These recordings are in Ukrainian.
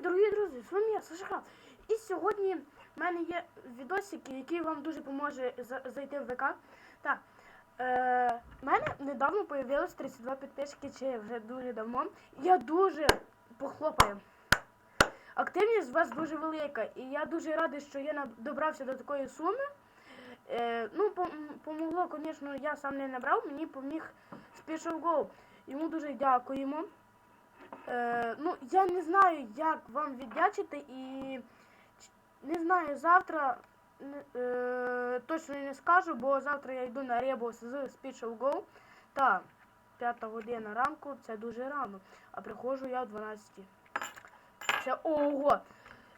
дорогі друзі, з вами я, Сашка. І сьогодні в мене є відосик, який вам дуже поможе зайти в ВК. Так, е, в мене недавно появилось 32 підписчики, чи вже дуже давно. Я дуже похлопаю. Активність у вас дуже велика, і я дуже радий, що я добрався до такої суми. Е, ну, помогло, звісно, я сам не набрав, мені поміг Special Go. Йому дуже дякуємо. Е, ну, я не знаю, як вам віддячити, і не знаю, завтра е, точно не скажу, бо завтра я йду на ребус з Speech of Go. Та 5 година ранку це дуже рано, а приходжу я о 12. Це ого!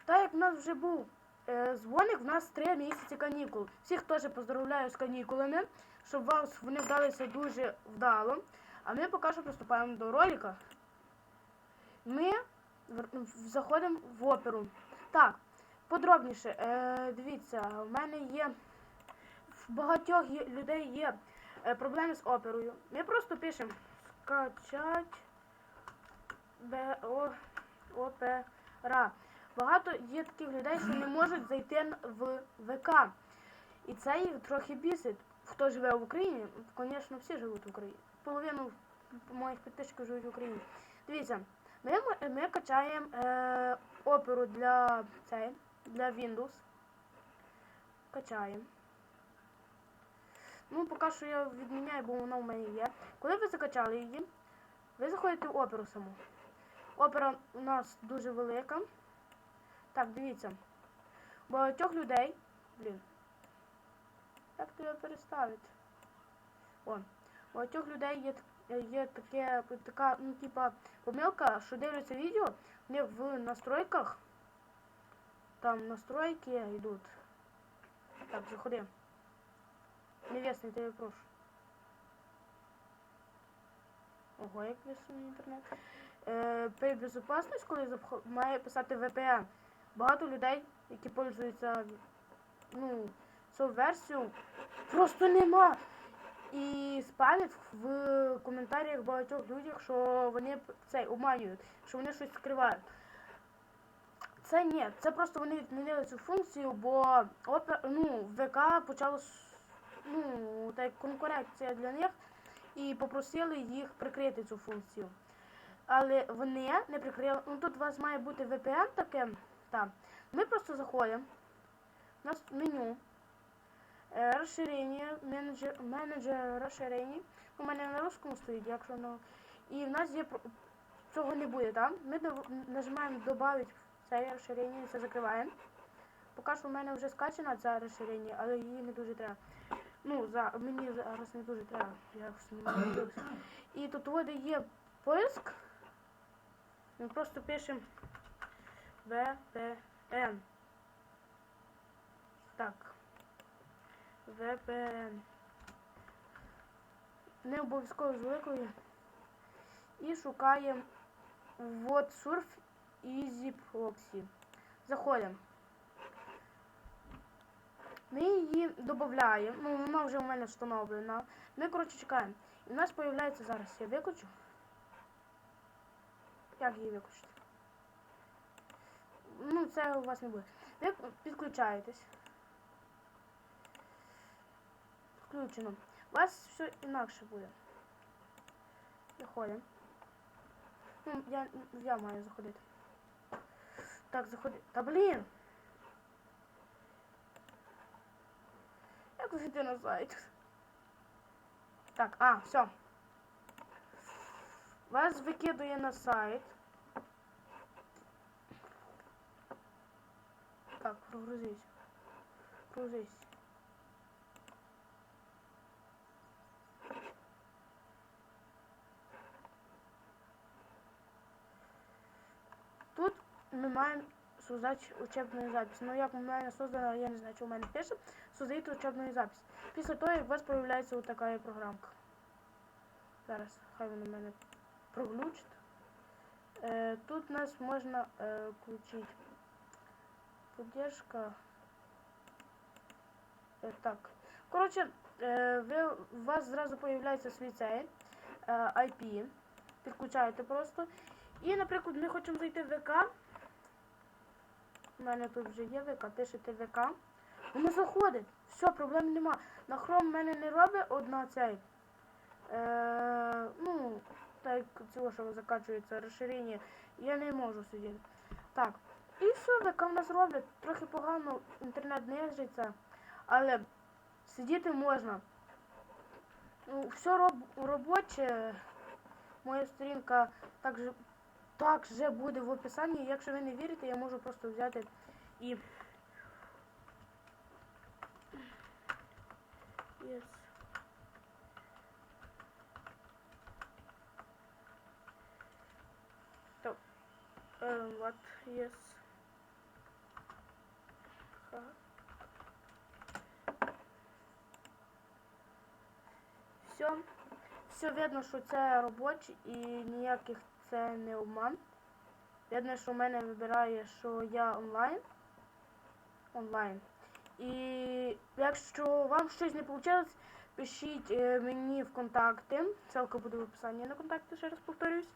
Так як в нас вже був е, дзвоник, в нас 3 місяці канікул. Всіх теж поздравляю з канікулами, щоб вас вони вдалися дуже вдало. А ми поки що приступаємо до ролика. Ми заходимо в оперу. Так, подробніше, е, дивіться, в мене є в багатьох є, людей є е, проблеми з оперою. Ми просто пишемо скачать Б- опера. Багато є таких людей, що не можуть зайти в ВК. І це їх трохи бісить. Хто живе в Україні, звісно, всі живуть в Україні. Половину моїх підписчиків живуть в Україні. Дивіться, ми, ми качаємо е, оперу для, цей, для Windows. Качаємо. Ну, поки що я відміняю, бо вона в мене є. Коли ви закачали її, ви заходите в оперу саму. Опера у нас дуже велика. Так, дивіться. Багатьох людей. Блін. Як то його переставити? О. Багатьох людей є, є таке, така, ну, типа, помилка, що дивляться відео, вони в настройках. Там настройки йдуть. Так, заходи. Невесний, тебе прошу. Ого, як висуний інтернет. Е, при безопасність, коли запх- має писати VPN, багато людей, які пользуються ну, цю версію, просто нема. І спалять в коментарях багатьох людях, що вони цей обманюють, що вони щось скривають. Це ні, це просто вони відмінили цю функцію, бо ну, ВК почало ну, конкуренція для них і попросили їх прикрити цю функцію. Але вони не прикрили. Ну тут у вас має бути VPN таке. Так. Ми просто заходимо. У нас меню. Е, Розширення, менеджер, менеджер розширень. У мене на русскому стоїть, якщо на. І в нас є цього не буде, так? Ми нажимаємо «Добавить це розширення, це закриваємо. Поки що в мене вже скачана ця розширення, але її не дуже треба. Ну, за, мені зараз не дуже треба. Я не можу. І тут от є поиск. Ми просто пишемо VPN. Так. VPN. Не обов'язково з великою. І шукаємо вот Surf Easy Proxy. Заходимо. Ми її додаємо. Ну, вона вже у мене встановлена. Ми, коротше, чекаємо. І в нас з'являється зараз. Я виключу. Як її виключити? Ну, це у вас не буде. Ви підключаєтесь. Включено. У вас все інакше буде. Заходимо. Ну, я, я маю заходити. Так, заходи. Та блін! Як зайти на сайт? Так, а, все. Вас викидує на сайт. Так, прогрузись. Прогрузись. Ми маємо создати учебную запись. Ну, як у мене создана, я не знаю, що у мене пише. Создайте учебную запись. Після того, як у вас появляється ось така програмка. Зараз, хай вона мене проглючить. Е, тут нас можна е, включити поддержка. Е, так. Коротше, е, ви, у вас зразу появляється свій цей е, IP. Підключаєте просто. І, наприклад, ми хочемо зайти в ВК. У мене тут вже є ВК, пишете ВК. Воно заходить. Все, проблем нема. На хром в мене не робить одна цей. Е, ну, так цього, що закачується розширення, я не можу сидіти. Так. І все, ВК в нас роблять. Трохи погано, інтернет не нежиться, але сидіти можна. Ну, все роб, робоче. Моя сторінка також, також буде в описанні. Якщо ви не вірите, я можу просто взяти і. Yes. То, е, what, yes. Ха. Все. Все видно, що це робоче і ніяких це не обман. Видно, що в мене вибирає, що я онлайн. Онлайн. І якщо вам щось не вийшло, пишіть е, мені в контакти. Ссылка буде в описанні на контакти, ще раз повторюсь.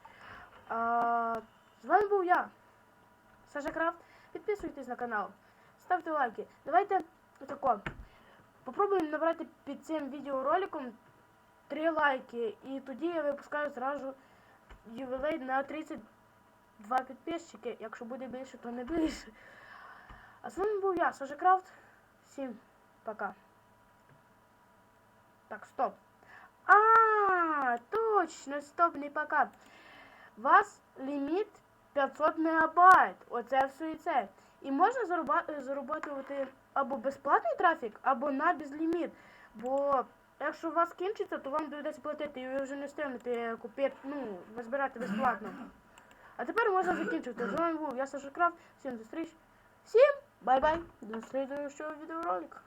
А, з вами був я, Саша Крафт. Підписуйтесь на канал, ставте лайки. Давайте отако. Попробуємо набрати під цим відеороликом 3 лайки. І тоді я випускаю зразу ювілей на 32 підписчики. Якщо буде більше, то не більше. А з вами був я, Саша Крафт. Всім пока. Так, стоп. А, точно, стоп, не пока. Вас ліміт 500 мегабайт. Оце все і це. І можна зароба- зароботувати або безплатний трафік, або на безліміт. Бо якщо у вас кінчиться, то вам доведеться платити, і ви вже не встигнете купити, ну, збирати безплатно. А тепер можна закінчувати. З вами був я Саша Крафт. Всім зустріч. Всім бай-бай. До слідуючого відеоролика.